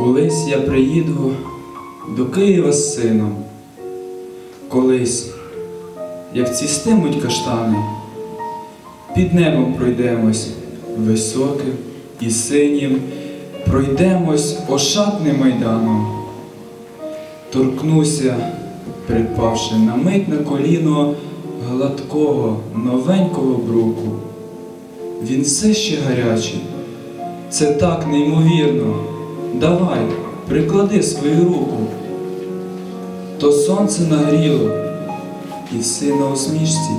Колись я приїду до Києва з сином. Колись, як цістимуть каштани, під небом пройдемось високим і синім, пройдемось ошатним майданом. Торкнуся, припавши на мить на коліно гладкого, новенького бруку. Він все ще гарячий. Це так неймовірно. Давай, приклади свою руку. То сонце нагріло, і си на усмішці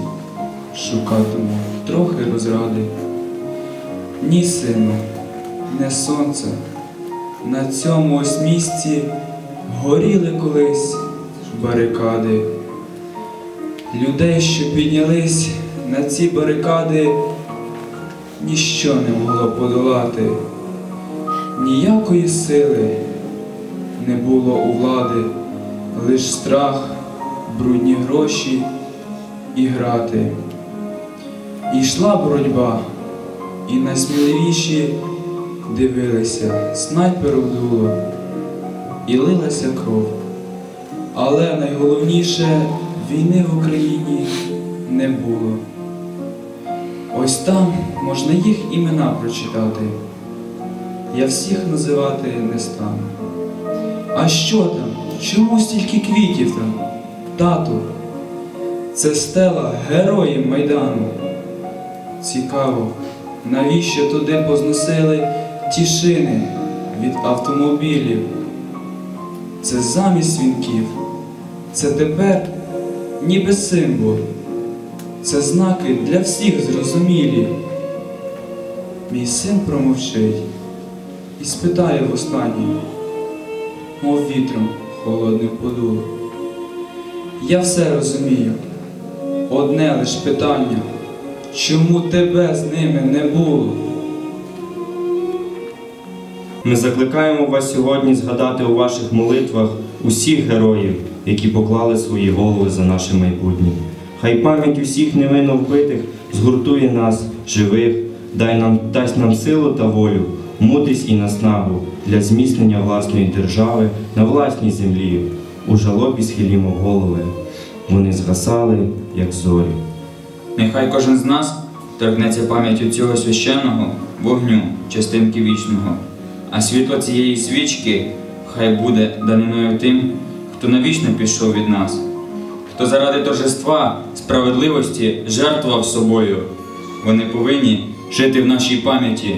шукатиму трохи розради. Ні, сину, не сонце. На цьому ось місці горіли колись барикади. Людей, що піднялись на ці барикади, ніщо не могло подолати. Ніякої сили не було у влади, лиш страх, брудні гроші і грати. І йшла боротьба, і найсміливіші дивилися снайперу дуло, і лилася кров. Але найголовніше війни в Україні не було. Ось там можна їх імена прочитати. Я всіх називати не стану. А що там? Чому стільки квітів там? Тату, це стела героїв Майдану. Цікаво, навіщо туди позносили ті шини від автомобілів? Це замість вінків, це тепер ніби символ, це знаки для всіх зрозумілі. Мій син промовчить і спитає востаннє, мов вітром холодним подуло. Я все розумію, одне лиш питання, чому тебе з ними не було? Ми закликаємо вас сьогодні згадати у ваших молитвах усіх героїв, які поклали свої голови за наше майбутнє. Хай пам'ять усіх невинно вбитих згуртує нас, живих, дай нам, дасть нам силу та волю, мудрість і наснагу для зміцнення власної держави на власній землі. У жалобі схилімо голови. Вони згасали, як зорі. Нехай кожен з нас торкнеться пам'яттю цього священного вогню, частинки вічного, а світло цієї свічки хай буде даниною тим, хто навічно пішов від нас, хто заради торжества, справедливості жертвував собою. Вони повинні жити в нашій пам'яті.